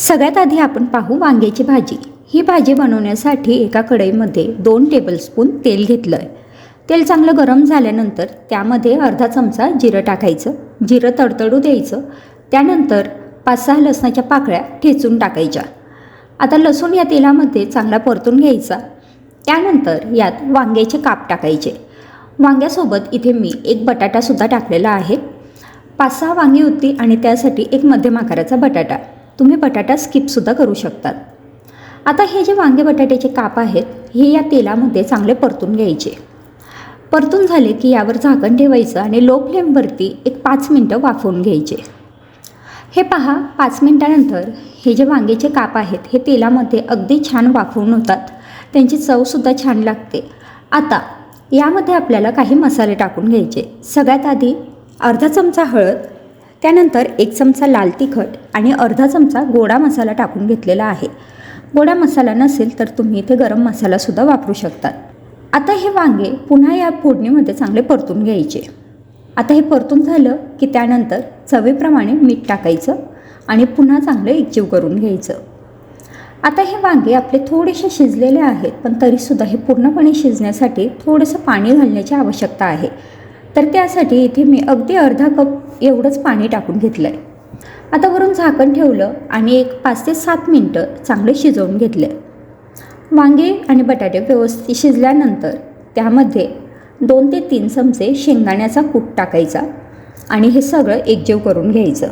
सगळ्यात आधी आपण पाहू वांग्याची भाजी. ही भाजी बनवण्यासाठी एका कढईमध्ये दोन टेबलस्पून तेल घेतलं आहे तेल चांगलं गरम झाल्यानंतर त्यामध्ये अर्धा चमचा जिरं टाकायचं. जिरं तडतडू द्यायचं. त्यानंतर पाच सहा लसणाच्या पाकळ्या ठेचून टाकायच्या. आता लसूण या तेलामध्ये चांगला परतून घ्यायचा. त्यानंतर यात वांग्याचे काप टाकायचे. वांग्यासोबत इथे मी एक बटाटासुद्धा टाकलेला आहे. पाच सहा वांगी होती आणि त्यासाठी एक मध्यम आकाराचा बटाटा. तुम्ही बटाटा स्किपसुद्धा करू शकतात. आता हे जे वांगे बटाट्याचे काप आहेत हे या तेलामध्ये चांगले परतून घ्यायचे. परतून झाले की यावर झाकण ठेवायचं आणि लो फ्लेमवरती एक पाच मिनटं वाफवून घ्यायचे. हे पहा पाच मिनटानंतर हे जे वांग्याचे काप आहेत हे तेलामध्ये अगदी छान वाफवून होतात. त्यांची चवसुद्धा छान लागते. आता यामध्ये आपल्याला काही मसाले टाकून घ्यायचे. सगळ्यात आधी अर्धा चमचा हळद त्यानंतर एक चमचा लाल तिखट आणि अर्धा चमचा गोडा मसाला टाकून घेतलेला आहे. गोडा मसाला नसेल तर तुम्ही इथे गरम मसालासुद्धा वापरू शकतात. आता हे वांगे पुन्हा या फोडणीमध्ये चांगले परतून घ्यायचे. आता हे परतून झालं की त्यानंतर चवीप्रमाणे मीठ टाकायचं आणि पुन्हा चांगलं एकजीव करून घ्यायचं. आता हे वांगे आपले थोडेसे शिजलेले आहेत पण तरीसुद्धा हे पूर्णपणे शिजण्यासाठी थोडंसं पाणी घालण्याची आवश्यकता आहे. तर त्यासाठी इथे मी अगदी अर्धा कप एवढंच पाणी टाकून घेतलं आहे आता वरून झाकण ठेवलं आणि एक पाच ते सात मिनटं चांगले शिजवून घेतले वांगे आणि बटाटे व्यवस्थित शिजल्यानंतर त्यामध्ये दोन ते तीन चमचे शेंगदाण्याचा कूट टाकायचा आणि हे सगळं एकजीव करून घ्यायचं.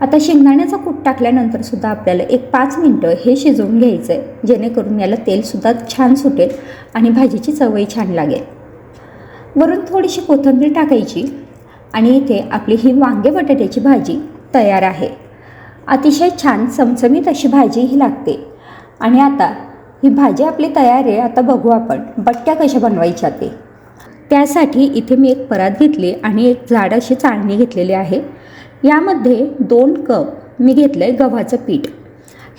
आता शेंगदाण्याचा कूट टाकल्यानंतर सुद्धा आपल्याला एक पाच मिनटं हे शिजवून घ्यायचं आहे जेणेकरून याला तेलसुद्धा छान सुटेल आणि भाजीची चवही छान लागेल. वरून थोडीशी कोथिंबीर टाकायची आणि इथे आपली ही वांगे बटाट्याची भाजी तयार आहे. अतिशय छान चमचमीत अशी भाजी ही लागते. आणि आता ही भाजी आपली तयार आहे. आता बघू आपण बट्ट्या कशा बनवायच्या ते. त्यासाठी इथे मी एक परात घेतली आणि एक जाड अशी चाळणी घेतलेली आहे. यामध्ये दोन कप मी घेतलं आहे गव्हाचं पीठ.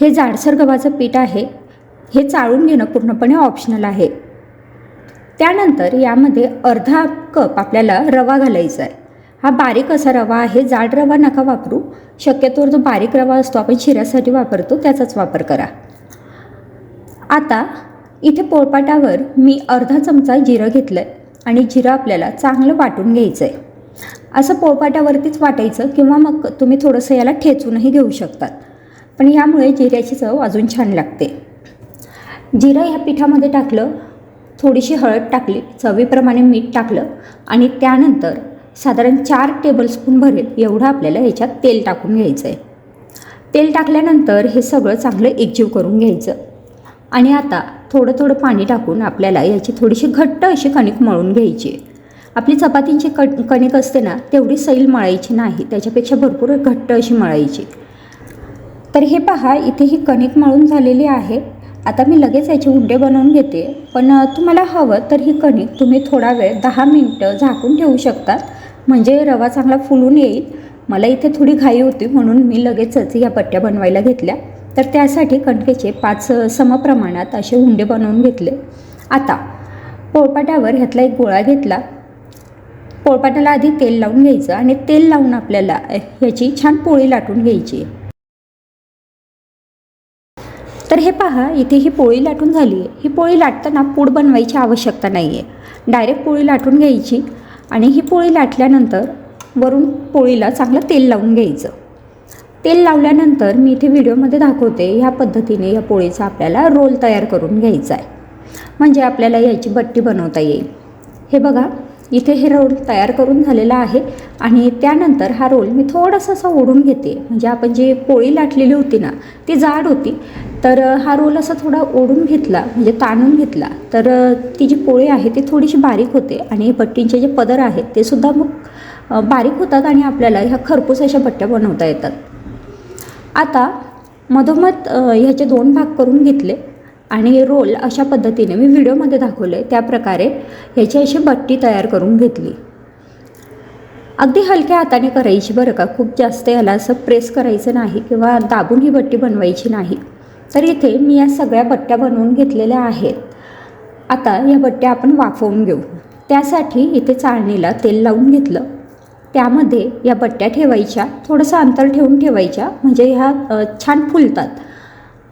हे जाडसर गव्हाचं पीठ आहे. हे चाळून घेणं पूर्णपणे ऑप्शनल आहे. त्यानंतर यामध्ये अर्धा कप आपल्याला रवा घालायचा आहे. हा बारीक असा रवा आहे. जाड रवा नका वापरू. शक्यतोवर जो बारीक रवा असतो आपण शिऱ्यासाठी वापरतो त्याचाच वापर करा. आता इथे पोळपाटावर मी अर्धा चमचा जिरं घेतलं आहे आणि जिरं आपल्याला चांगलं वाटून घ्यायचं आहे असं पोळपाटावरतीच वाटायचं किंवा मग तुम्ही थोडंसं याला ठेचूनही घेऊ शकतात. पण यामुळे जिऱ्याची चव अजून छान लागते. जिरं ह्या पिठामध्ये टाकलं थोडीशी हळद टाकली चवीप्रमाणे मीठ टाकलं आणि त्यानंतर साधारण चार टेबलस्पून भरेल एवढं आपल्याला ह्याच्यात तेल टाकून घ्यायचं आहे तेल टाकल्यानंतर हे सगळं चांगलं एकजीव करून घ्यायचं. आणि आता थोडं थोडं पाणी टाकून आपल्याला याची थोडीशी घट्ट अशी कणिक मळून घ्यायची. आपली चपातींची क कणिक असते ना तेवढी सैल मळायची नाही त्याच्यापेक्षा भरपूर घट्ट अशी मळायची. तर हे पहा इथे ही कणिक मळून झालेली आहे. आता मी लगेच याचे हुंडे बनवून घेते. पण तुम्हाला हवं तर ही कणिक तुम्ही थोडा वेळ दहा मिनटं झाकून ठेवू शकता. म्हणजे रवा चांगला फुलून येईल. मला इथे थोडी घाई होती म्हणून मी लगेचच या पट्ट्या बनवायला घेतल्या. तर त्यासाठी कणकेचे पाच समप्रमाणात असे उंडे बनवून घेतले. आता पोळपाट्यावर ह्यातला एक गोळा घेतला. पोळपाटाला आधी तेल लावून घ्यायचं आणि तेल लावून आपल्याला ह्याची छान पोळी लाटून घ्यायची. तर हे पहा इथे ही पोळी लाटून झाली आहे. ही पोळी लाटताना पूड बनवायची आवश्यकता नाही आहे डायरेक्ट पोळी लाटून घ्यायची आणि ही पोळी लाटल्यानंतर वरून पोळीला चांगलं तेल लावून घ्यायचं. तेल लावल्यानंतर मी इथे व्हिडिओमध्ये दाखवते ह्या पद्धतीने या पोळीचा आपल्याला रोल तयार करून घ्यायचा आहे. म्हणजे आपल्याला याची बट्टी बनवता येईल. हे बघा इथे हे रोल तयार करून झालेला आहे आणि त्यानंतर हा रोल मी थोडासा असा ओढून घेते. म्हणजे आपण जी पोळी लाटलेली होती ना ती जाड होती. तर हा रोल असा थोडा ओढून घेतला म्हणजे ताणून घेतला. तर ती जी पोळी आहे ती थोडीशी बारीक होते आणि पट्टींचे जे पदर आहेत ते सुद्धा मग बारीक होतात आणि आपल्याला ह्या खरपूस अशा पट्ट्या बनवता येतात. आता मधोमध ह्याचे दोन भाग करून घेतले. आणि रोल अशा पद्धतीने मी व्हिडिओमध्ये दाखवले त्याप्रकारे ह्याची अशी बट्टी तयार करून घेतली. अगदी हलक्या हाताने करायची बरं का? खूप जास्त याला असं प्रेस करायचं नाही किंवा दाबून ही बट्टी बनवायची नाही. तर इथे मी या सगळ्या बट्ट्या बनवून घेतलेल्या आहेत. आता या बट्ट्या आपण वाफवून घेऊ. त्यासाठी इथे चाळणीला तेल लावून घेतलं. त्यामध्ये या बट्ट्या ठेवायच्या थोडंसं अंतर ठेवून ठेवायच्या म्हणजे ह्या छान फुलतात.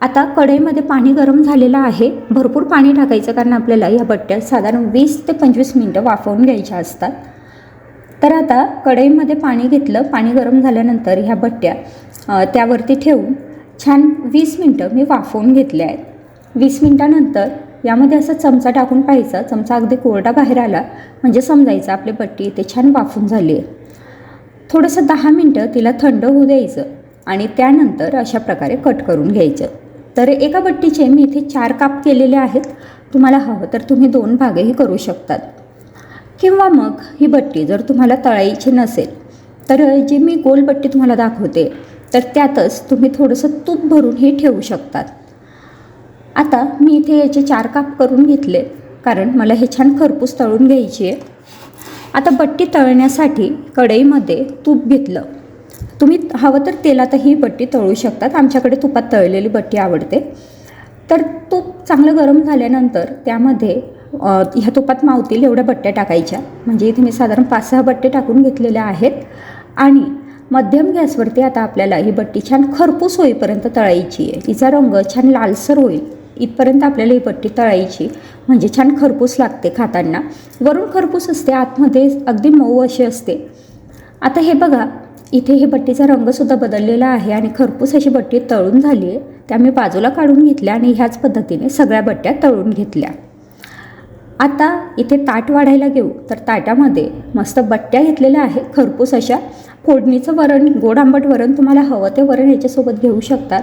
आता कढईमध्ये पाणी गरम झालेलं आहे. भरपूर पाणी टाकायचं कारण आपल्याला ह्या बट्ट्या साधारण वीस ते पंचवीस मिनटं वाफवून घ्यायच्या असतात. तर आता कढईमध्ये पाणी घेतलं पाणी गरम झाल्यानंतर ह्या बट्ट्या त्यावरती ठेवून छान वीस मिनटं मी वाफवून घेतल्या आहेत. वीस मिनटानंतर यामध्ये असा चमचा टाकून पाहायचा. चमचा अगदी कोरडा बाहेर आला म्हणजे समजायचं आपली बट्टी इथे छान वाफून झाली आहे. थोडंसं दहा मिनटं तिला थंड होऊ द्यायचं आणि त्यानंतर अशा प्रकारे कट करून घ्यायचं. तर एका बट्टीचे मी इथे चार काप केलेले आहेत. तुम्हाला हवं तर तुम्ही दोन भागही करू शकतात. किंवा मग ही बट्टी जर तुम्हाला तळायची नसेल तर जी मी गोल बट्टी तुम्हाला दाखवते तर त्यातच तुम्ही थोडंसं तूप भरून हे ठेवू शकतात. आता मी इथे याचे चार काप करून घेतले कारण मला हे छान खरपूस तळून घ्यायची आहे. आता बट्टी तळण्यासाठी कढईमध्ये तूप घेतलं. तुम्ही हवं तर तेलातही बट्टी तळू शकतात. आमच्याकडे तुपात तळलेली बट्टी आवडते. तर तूप चांगलं गरम झाल्यानंतर त्यामध्ये ह्या तुपात मावतील एवढ्या बट्ट्या टाकायच्या. म्हणजे इथे मी साधारण पाच सहा बट्टे टाकून घेतलेल्या आहेत. आणि मध्यम गॅसवरती आता आपल्याला ही बट्टी छान खरपूस होईपर्यंत तळायची आहे. तिचा रंग छान लालसर होईल. इथपर्यंत आपल्याला ही बट्टी तळायची. म्हणजे छान खरपूस लागते खाताना. वरून खरपूस असते आतमध्ये अगदी मऊ अशी असते. आता हे बघा इथे हे बट्टीचा रंगसुद्धा बदललेला आहे आणि खरपूस अशी बट्टी तळून झाली आहे. त्या मी बाजूला काढून घेतल्या आणि ह्याच पद्धतीने सगळ्या बट्ट्या तळून घेतल्या. आता इथे ताट वाढायला घेऊ. तर ताटामध्ये मस्त बट्ट्या घेतलेल्या आहे खरपूस अशा फोडणीचं वरण गोड आंबट वरण तुम्हाला हवं ते वरण याच्यासोबत घेऊ शकतात.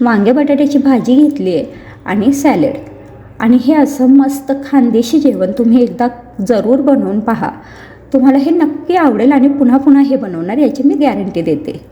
वांगे बटाट्याची भाजी घेतली आहे आणि सॅलेड. आणि हे असं मस्त खानदेशी जेवण तुम्ही एकदा जरूर बनवून पहा. तुम्हाला हे नक्की आवडेल आणि पुन्हा पुन्हा हे बनवणार याची मी गॅरंटी देते.